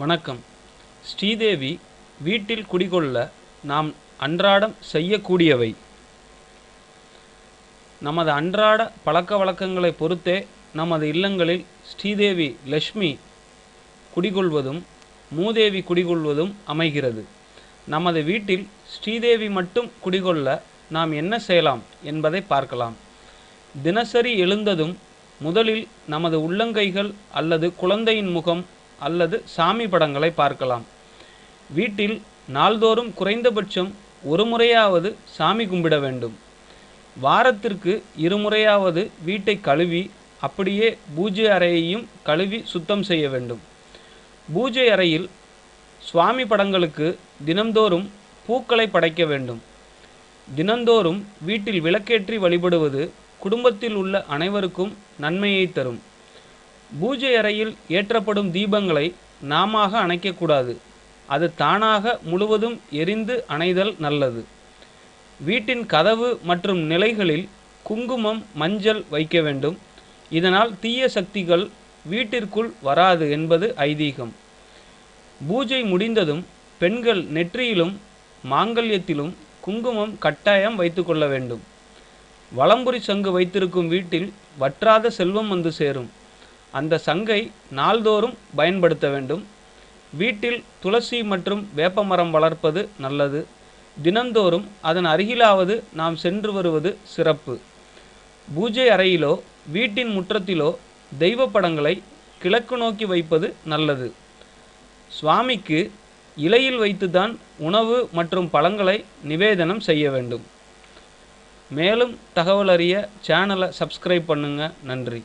வணக்கம். ஸ்ரீதேவி வீட்டில் குடிகொள்ள நாம் அன்றாடம் செய்யக்கூடியவை. நமது அன்றாட பழக்க வழக்கங்களை பொறுத்தே நமது இல்லங்களில் ஸ்ரீதேவி லக்ஷ்மி குடிகொள்வதும் மூதேவி குடிகொள்வதும் அமைகிறது. நமது வீட்டில் ஸ்ரீதேவி மட்டும் குடிகொள்ள நாம் என்ன செய்யலாம் என்பதை பார்க்கலாம். தினசரி எழுந்ததும் முதலில் நமது உள்ளங்கைகள் அல்லது குழந்தையின் முகம் அல்லது சாமி படங்களை பார்க்கலாம். வீட்டில் நாள்தோறும் குறைந்தபட்சம் ஒரு முறையாவது சாமி கும்பிட வேண்டும். வாரத்திற்கு இருமுறையாவது வீட்டை கழுவி அப்படியே பூஜை அறையையும் கழுவி சுத்தம் செய்ய வேண்டும். பூஜை அறையில் சுவாமி படங்களுக்கு தினந்தோறும் பூக்களை படைக்க வேண்டும். தினந்தோறும் வீட்டில் விளக்கேற்றி வழிபடுவது குடும்பத்தில் உள்ள அனைவருக்கும் நன்மையை தரும். பூஜை அறையில் ஏற்றப்படும் தீபங்களை நாமாக அணைக்கக்கூடாது. அது தானாக முழுவதும் எரிந்து அணைதல் நல்லது. வீட்டின் கதவு மற்றும் நிலைகளில் குங்குமம் மஞ்சள் வைக்க வேண்டும். இதனால் தீய சக்திகள் வீட்டிற்குள் வராது என்பது ஐதீகம். பூஜை முடிந்ததும் பெண்கள் நெற்றியிலும் மாங்கல்யத்திலும் குங்குமம் கட்டாயம் வைத்துக்கொள்ள வேண்டும். வலம்புரி சங்கு வைத்திருக்கும் வீட்டில் வற்றாத செல்வம் வந்து சேரும். அந்த சங்கை நாள்தோறும் பயன்படுத்த வேண்டும். வீட்டில் துளசி மற்றும் வேப்பமரம் வளர்ப்பது நல்லது. தினந்தோறும் அதன் அருகிலாவது நாம் சென்று வருவது சிறப்பு. பூஜை அறையிலோ வீட்டின் முற்றத்திலோ தெய்வ படங்களை கிழக்கு நோக்கி வைப்பது நல்லது. சுவாமிக்கு இலையில் வைத்துதான் உணவு மற்றும் பழங்களை நிவேதனம் செய்ய வேண்டும். மேலும் தகவல் அறிய சேனலை சப்ஸ்கிரைப் பண்ணுங்கள் நன்றி.